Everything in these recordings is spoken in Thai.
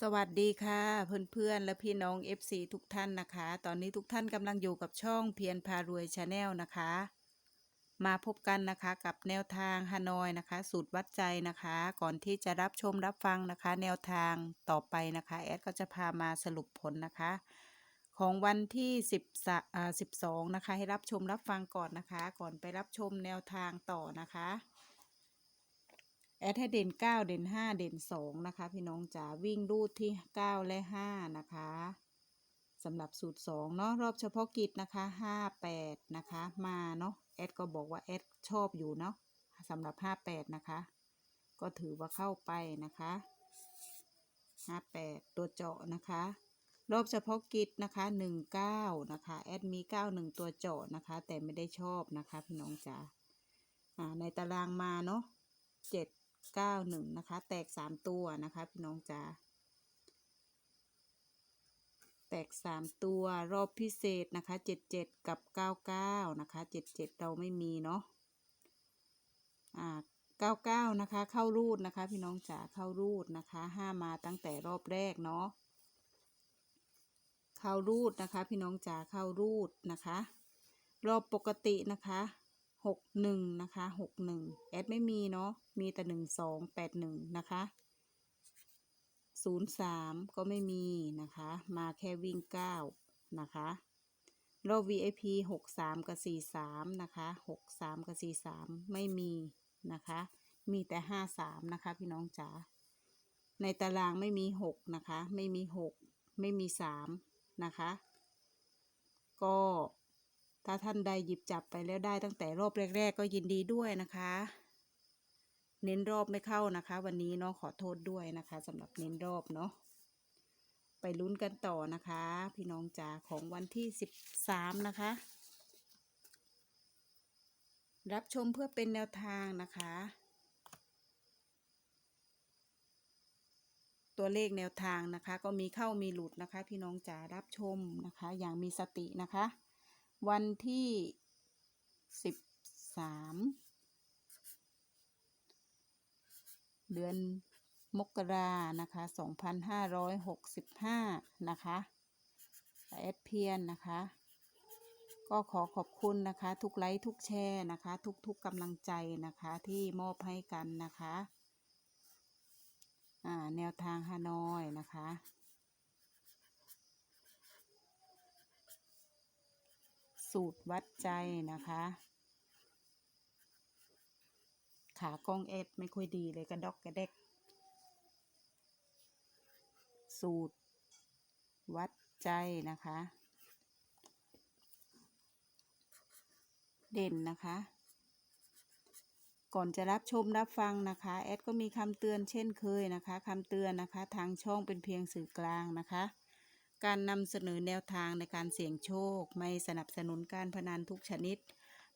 สวัสดีค่ะ เพื่อนๆ และพี่น้อง FC ทุกท่านนะคะ ตอนนี้ทุกท่านกำลังอยู่กับช่องเพียรพารวยชาแนลนะคะ มาพบกันนะคะกับแนวทางฮานอยนะคะ สูตรวัดใจนะคะ ก่อนที่จะรับชมรับฟังนะคะ แนวทางต่อไปนะคะ แอดก็จะพามาสรุปผลนะคะ ของวันที่10อ่า12 นะคะ ให้รับชมรับฟังก่อนนะคะ ก่อนไปรับชมแนวทางต่อนะคะ แอดให้เด่น 9 เด่น 5 เด่น 2 นะคะ พี่น้องจ๋าวิ่งรูดที่ 9 และ 5 นะคะสำหรับสูตร 2 เนาะรอบเฉพาะกิจนะคะ 5 8 นะคะ มาเนาะแอดก็บอกว่าแอดชอบอยู่เนาะสำหรับ 58 นะคะ ก็ถือว่าเข้าไปนะคะ 58 ตัวเจาะนะคะ รอบเฉพาะกิจนะคะ 19 นะคะแอดมี 91 ตัวเจาะนะคะ แต่ไม่ได้ชอบนะคะ พี่น้องจ๋าอ่าในตารางมาเนาะเจ็ด เก้าหนึ่งนะคะ แตกสามตัวนะคะ พี่น้องจ๋าแตกสามตัวรอบพิเศษนะคะเจ็ดเจ็ดกับเก้าเก้านะคะเจ็ดเจ็ดเราไม่มีเนาะอ่าเก้าเก้านะคะ เข้ารูดนะคะ พี่น้องจ๋าเข้ารูดนะคะห้ามาตั้งแต่รอบแรกเนาะเข้ารูดนะคะ พี่น้องจ๋าเข้ารูดนะคะ รอบปกตินะคะ หกหนึ่งนะคะหกหนึ่งแอดไม่มีเนาะมีแต่หนึ่งสองแปดหนึ่งนะคะศูนย์สามก็ไม่มีนะคะ มาแค่วิ่งเก้านะคะรอบ VIP หกสามกับสี่สามนะคะหกสามกับสี่สามไม่มีนะคะ มีแต่ห้าสามนะคะพี่น้องจ๋าในตารางไม่มีหกนะคะ ไม่มีหกไม่มีสามนะคะ ก็ ถ้าท่านใดหยิบจับไปแล้วได้ตั้งแต่รอบแรก ๆ ก็ยินดีด้วยนะคะ เน้นรอบไม่เข้านะคะ วันนี้เนาะขอโทษด้วยนะคะสำหรับเน้นรอบเนาะไปลุ้นกันต่อนะคะ พี่น้องจ๋าของวันที่สิบสามนะคะ รับชมเพื่อเป็นแนวทางนะคะตัวเลขแนวทางนะคะ ก็มีเข้ามีหลุดนะคะ พี่น้องจ๋ารับชมนะคะ อย่างมีสตินะคะ วันที่สิบสามเดือนมกรานะคะสองพันห้าร้อยหกสิบห้านะคะแอดเพียนนะคะ ก็ขอขอบคุณนะคะ ทุกไลค์ทุกแชร์นะคะ ทุกๆกำลังใจนะคะที่มอบให้กันนะคะอ่าแนวทางฮานอยนะคะ สูตรวัดใจนะคะ ขากล้องเอฟไม่ค่อยดีเลยกระดอกกระเด็ก สูตร วัดใจนะคะ เด่นนะคะก่อนจะรับชมรับฟังนะคะ แอดก็มีคำเตือนเช่นเคยนะคะคำเตือนนะคะ ทางช่องเป็นเพียงสื่อกลางนะคะ การนำเสนอแนวทางในการเสี่ยงโชค ไม่สนับสนุนการพนันทุกชนิด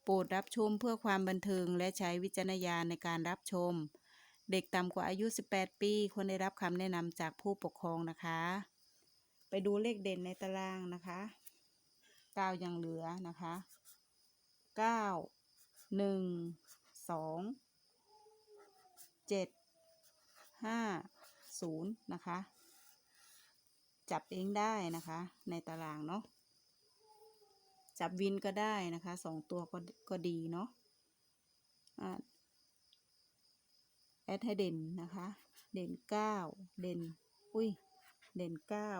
โปรดรับชมเพื่อความบันเทิงและใช้วิจารณญาณในการรับชม เด็กต่ำกว่าอายุ 18 ปีควรได้รับคำแนะนำจากผู้ปกครองนะคะ ไปดูเลขเด่นในตารางนะคะ9ยังเหลือนะคะ 9 1 2 7 5 0 นะคะ จับเองได้นะคะ ในตารางเนาะจับวินก็ได้นะคะสองตัวก็ก็ดีเนาะแอดให้เด่นนะคะ เด่นเก้าเด่นอุ้ยเด่นเก้า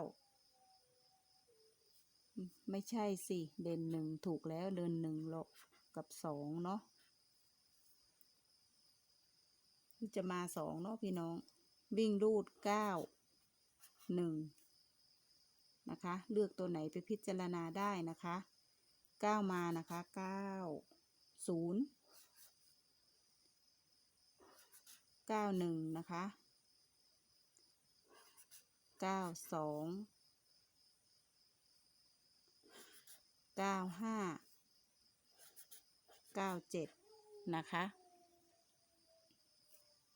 ไม่ใช่สิ เด่นหนึ่งถูกแล้ว เดินหนึ่งลบกับสองเนาะจะมาสองเนาะพี่น้อง วิ่งรูดเก้าหนึ่ง นะคะ เลือกตัวไหนไปพิจารณาได้นะคะเก้ามานะคะเก้าศูนย์เก้าหนึ่งนะคะเก้าสองเก้าห้าเก้าเจ็ดนะคะ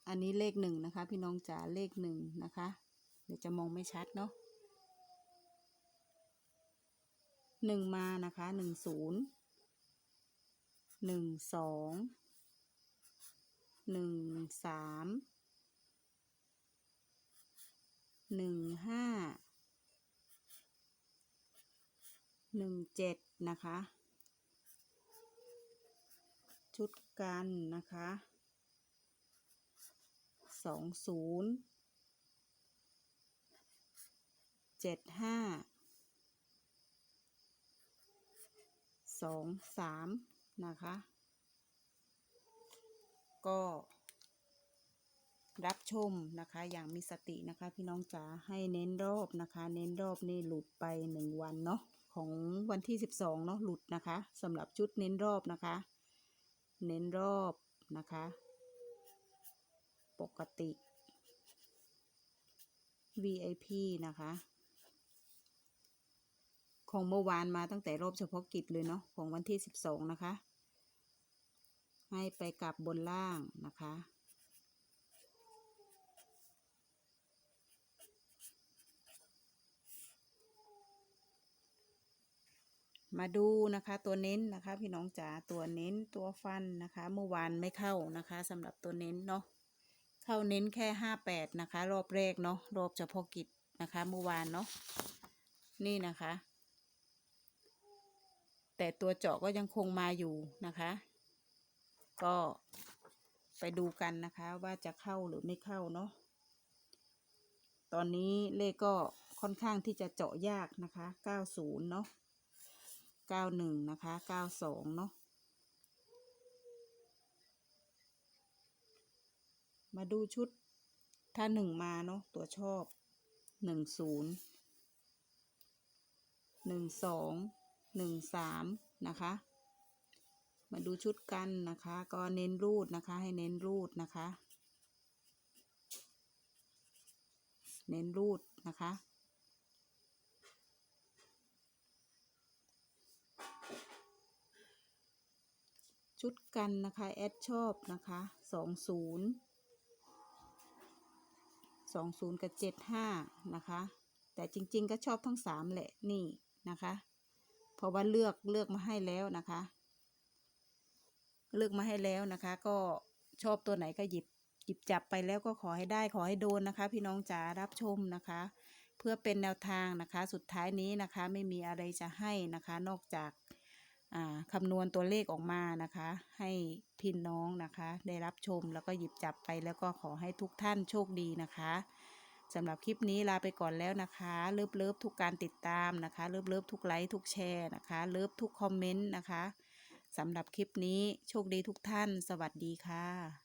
อันนี้เลขหนึ่งนะคะ พี่น้องจ๋าเลขหนึ่งนะคะ เดี๋ยวจะมองไม่ชัดเนาะ หนึ่งมานะคะหนึ่งศูนย์หนึ่งสองหนึ่งสามหนึ่งห้าหนึ่งเจ็ดนะคะ ชุดกันนะคะสองศูนย์เจ็ดห้า สองสามนะคะ ก็รับชมนะคะ อย่างมีสตินะคะ พี่น้องจ๋าให้เน้นรอบนะคะ เน้นรอบนี่หลุดไปหนึ่งวันเนาะของวันที่สิบสองเนาะหลุดนะคะสำหรับชุดเน้นรอบนะคะ เน้นรอบนะคะ ปกติ VIP นะคะ ของเมื่อวานมาตั้งแต่รอบเฉพาะกิจเลยเนาะของวันที่สิบสองนะคะ ให้ไปกลับบนล่างนะคะมาดูนะคะตัวเน้นนะคะ พี่น้องจ๋าตัวเน้นตัวฟันนะคะ เมื่อวานไม่เข้านะคะสำหรับตัวเน้นเนาะเข้าเน้นแค่ห้าแปดนะคะ รอบแรกเนาะรอบเฉพาะกิจนะคะ เมื่อวานเนาะนี่นะคะ แต่ตัวเจาะก็ยังคงมาอยู่นะคะ ก็ไปดูกันนะคะว่าจะเข้าหรือไม่เข้าเนาะตอนนี้เลขก็ค่อนข้างที่จะเจาะยากนะคะ 90 เนาะเก้าหนึ่งนะคะเก้าสองเนาะมาดูชุดถ้าหนึ่งมาเนาะตัวชอบหนึ่ หนึ่งสองหนึ่งสามนะคะ มาดูชุดกันนะคะ ก็เน้นรูดนะคะ ให้เน้นรูดนะคะ เน้นรูดนะคะชุดกันนะคะ แอดชอบนะคะสองศูนย์สองศูนย์กับเจ็ดห้านะคะ แต่จริงๆก็ชอบทั้งสามแหละ นี่นะคะ เพราะว่าเลือกเลือกมาให้แล้วนะคะ เลือกมาให้แล้วนะคะ ก็ชอบตัวไหนก็หยิบหยิบจับไปแล้วก็ขอให้ได้ขอให้โดนนะคะ พี่น้องจ๋ารับชมนะคะ เพื่อเป็นแนวทางนะคะ สุดท้ายนี้นะคะ ไม่มีอะไรจะให้นะคะ นอกจากอ่าคำนวณตัวเลขออกมานะคะ ให้พี่น้องนะคะ ได้รับชมแล้วก็หยิบจับไปแล้วก็ขอให้ทุกท่านโชคดีนะคะ สำหรับคลิปนี้ลาไปก่อนแล้วนะคะเลิฟเลิฟทุกการติดตามนะคะเลิฟเลิฟทุกไลค์ทุกแชร์นะคะเลิฟทุกคอมเมนต์นะคะสำหรับคลิปนี้โชคดีทุกท่าน สวัสดีค่ะ